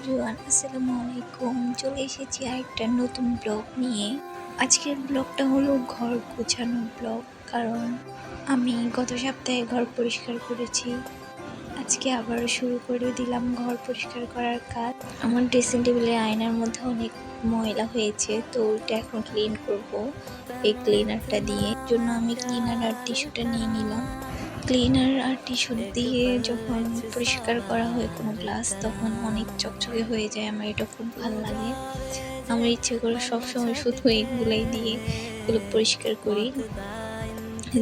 Everyone, আসসালামু আলাইকুম। চলে এসেছি আরেকটা নতুন ব্লগ নিয়ে। আজকের ব্লগটা হলো ঘর গোছানো ব্লগ, কারণ আমি গত সপ্তাহে ঘর পরিষ্কার করেছি। আজকে আবার শুরু করে দিলাম ঘর পরিষ্কার করার কাজ। আমার ড্রেসিং টেবিলে আয়নার মধ্যে অনেক ময়লা হয়েছে, তো ওইটা এখন ক্লিন করব। এই ক্লিনারটা দিয়ে। জন্য আমি ক্লিনার আর টিস্যুটা নিয়ে নিলাম। ক্লিনার আর টিস্যু দিয়ে যখন পরিষ্কার করা হয় কোনো গ্লাস, তখন অনেক চকচকে হয়ে যায়। আমার এটা খুব ভালো লাগে। আমার ইচ্ছে করে সবসময় শুধু এগুলোই দিয়ে এগুলো পরিষ্কার করি।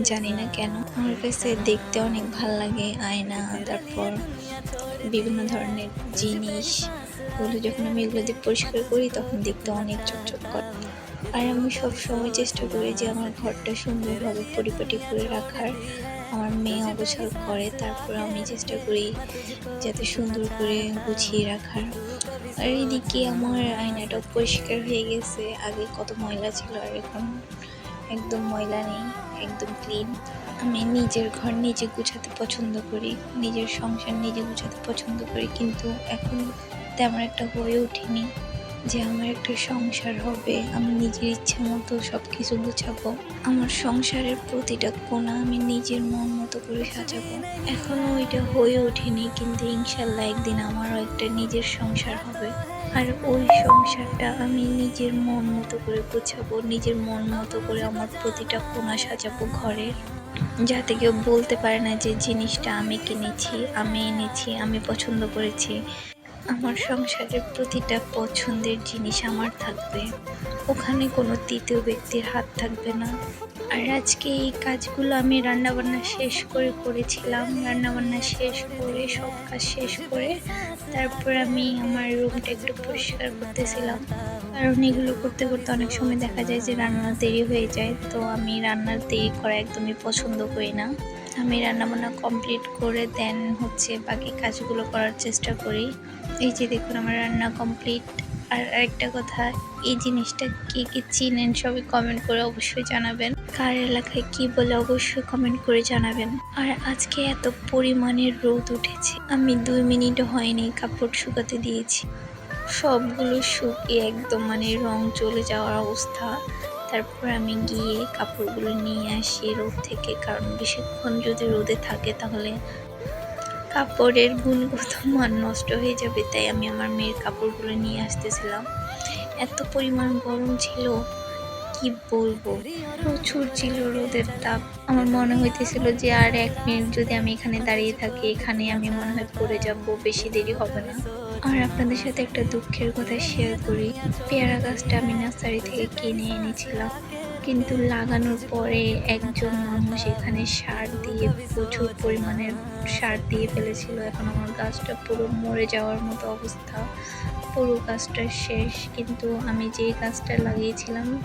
জানি না কেন। আমার কাছে দেখতে অনেক ভালো লাগে, আয়না, তারপর বিভিন্ন ধরনের জিনিস। ওগুলো যখন আমি এগুলো দিয়ে পরিষ্কার করি, তখন দেখতে অনেক চকচক করে। আর আমি সব সময় চেষ্টা করি যে আমার ঘরটা সুন্দরভাবে পরিপাটি করে রাখার। আমার মেয়ে অগোছাল করে, তারপর আমি চেষ্টা করি যাতে সুন্দর করে গুছিয়ে রাখার। আর এদিকে আমার আয়নাটা পরিষ্কার হয়ে গেছে। আগে কত ময়লা ছিল, আর এখন একদম ময়লা নেই, একদম ক্লিন। আমি নিজের ঘর নিজে গুছাতে পছন্দ করি, নিজের সংসার নিজে গুছাতে পছন্দ করি, কিন্তু এখন তেমন একটা হয়ে ওঠেনি। যে আমার একটা সংসার হবে, আমি নিজের ইচ্ছা মতো সব কিছু গুছাবো। আমার সংসারের প্রতিটা কোণা আমি নিজের মন মতো করে সাজাবো। এখনও ওইটা হয়ে ওঠেনি, কিন্তু ইনশাল্লাহ একদিন আমারও একটা নিজের সংসার হবে। আর ওই সংসারটা আমি নিজের মন মতো করে গুছাবো, নিজের মন মতো করে আমার প্রতিটা কোণা সাজাবো ঘরের যাতে কেউ বলতে পারে না যে জিনিসটা আমি কিনেছি, আমি এনেছি, আমি পছন্দ করেছি। আমার সংসারের প্রতিটা পছন্দের জিনিস আমার থাকবে। ওখানে কোনো তৃতীয় ব্যক্তির হাত থাকবে না। আর আজকে এই কাজগুলো আমি রান্নাবান্না শেষ করে করেছিলাম। রান্নাবান্না শেষ করে, সব কাজ শেষ করে তারপর আমি আমার রুমটা একটু পরিষ্কার করতেছিলাম। কারণ এগুলো করতে করতে অনেক সময় দেখা যায় যে রান্না দেরি হয়ে যায়, তো আমি রান্নার দেরি করা একদমই পছন্দ করি না। আমি রান্নাবান্না কমপ্লিট করে দেন হচ্ছে বাকি কাজগুলো করার চেষ্টা করি। এই যে দেখুন আমার রান্না কমপ্লিট আর আরেকটা কথা, এই জিনিসটা কে কে চিনেন সবই কমেন্ট করে অবশ্যই জানাবেন। কার এলাকায় কি বলে অবশ্যই কমেন্ট করে জানাবেন। আর আজকে এত পরিমাণের রোদ উঠেছে, আমি দুই মিনিট হয়নি কাপড় শুকাতে দিয়েছি। সবগুলো শুকিয়ে একদম মানে রং চলে যাওয়ার অবস্থা। তারপর আমি গিয়ে কাপড়গুলো নিয়ে আসি রোদ থেকে, কারণ বেশিক্ষণ যদি রোদে থাকে তাহলে কাপড়ের গুণগত মান নষ্ট হয়ে যাবে, তাই আমি আমার মেয়ের কাপড়গুলো নিয়ে আসতেছিলাম। এত পরিমাণ গরম ছিল কি বলব? প্রচুর ছিল রোদের তাপ। আমার মনে হইতেছিল যে, আর এক মিনিট যদি আমি এখানে দাঁড়িয়ে থাকি, এখানে আমি মনে হয় পড়ে যাব, বেশি দেরি হবে না। আর আপনাদের সাথে একটা দুঃখের কথা শেয়ার করি। পেয়ারা গাছটা আমি নার্সারি থেকে কিনে এনেছিলাম। কিন্তু লাগানোর পরে একজন মানুষ এখানে সার দিয়ে, প্রচুর পরিমাণের সার দিয়ে ফেলেছিল। এখন আমার গাছটা পুরো মরে যাওয়ার মতো অবস্থা। পুরো গাছটা শেষ। কিন্তু আমি যে গাছটা লাগিয়েছিলাম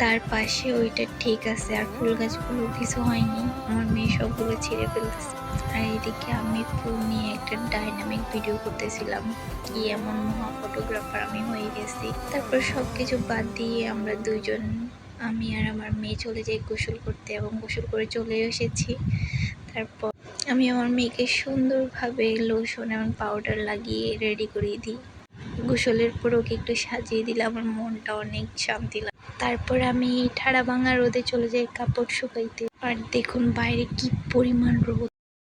তার পাশে ওইটা ঠিক আছে, আর ফুল গাছগুলো কিছু হয়নি। আমার মেয়ে সবগুলো ছিঁড়ে ফেলতেছে। আর এদিকে আমি ফুল নিয়ে একটা ডাইনামিক ভিডিও করতেছিলাম, কি এমন মহা ফটোগ্রাফার আমি হয়ে গেছি। তারপর সব কিছু বাদ দিয়ে আমরা দুজন আমি আর আমার মেয়ে চলে যাই গোসল করতে এবং গোসল করে চলে এসেছি। তারপর আমি আমার মেয়েকে সুন্দরভাবে লোশন এবং পাউডার লাগিয়ে রেডি করিয়ে দিই। গোসলের পর ওকে একটু সাজিয়ে দিলে আমার মনটা অনেক শান্তি লাগে তারপর আমি ঠাড়া ভাঙা রোদে চলে যাই কাপড় শুকাইতে। আর দেখুন বাইরে কি পরিমাণ রোদ।